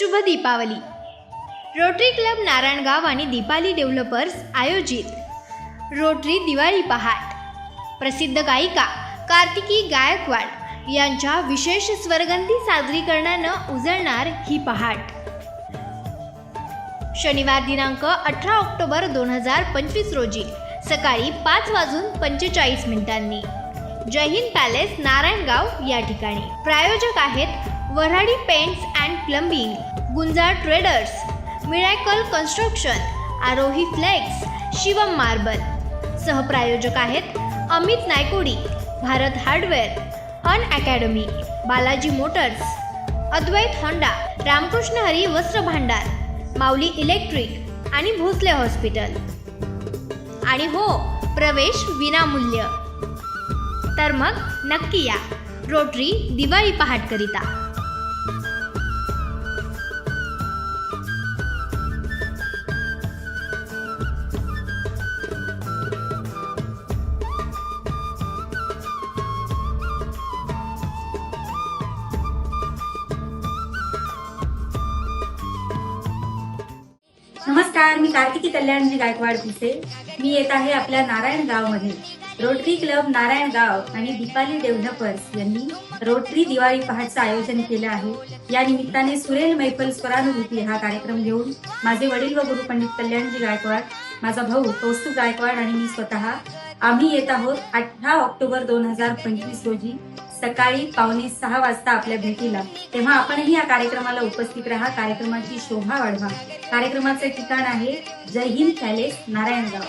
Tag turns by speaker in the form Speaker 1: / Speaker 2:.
Speaker 1: शुभ Deepavali. Rotary club Narayangaon आणि Deepali developers आयोजित रोटरी दिवाळी पहाट. प्रसिद्ध गायिका कार्तिकी गायकवाड यांच्या विशेष स्वरगंधी सादरीकरणानं उजळणार ही पहाट. शनिवार दिनांक अठरा ऑक्टोबर दोन हजार पंचवीस रोजी सकाळी पाच वाजून पंचेचाळीस मिनिटांनी. जय हिंद पॅलेस नारायणगाव या ठिकाणी. प्रायोजक आहेत Varhadi paints and plumbing Gunjar traders miracle construction Aarohi flex Shivam marble. सहप्रायोजक आहेत अमित नायकोडी भारत हार्डवेअर अन academy Balaji motors Advait Honda Ramkrishna Hari वस्त्र भांडार माऊली इलेक्ट्रिक आणि भोसले हॉस्पिटल. आणि हो प्रवेश विनामूल्य. तर मग नक्की या. रोटरी दिवाळी पहाटकरिता.
Speaker 2: नमस्कार मी कार्तिकी कल्याणजी गायकवाड भिसे. मी येत आहे आपल्या नारायणगावमध्ये रोटरी क्लब नारायणगाव आणि दीपाली डेव्हलपर्स यांनी रोटरी दिवाळी पहाटचं आयोजन केलं आहे. या निमित्ताने सुरेल मैफल स्वरानुभूती हा कार्यक्रम घेऊन माझे वडील व गुरु पंडित कल्याणजी गायकवाड माझा भाऊ कौस्तुभ गायकवाड आणि मी स्वतः आम्ही येत आहोत अठरा ऑक्टोबर दोन हजार पंचवीस रोजी सकाळी पावणे सहा वाजता आपल्या भेटीला. तेव्हा आपणही या कार्यक्रमाला उपस्थित राहा कार्यक्रमाची शोभा वाढवा. कार्यक्रमाचे ठिकाण आहे जय हिंद पॅलेस नारायणगाव.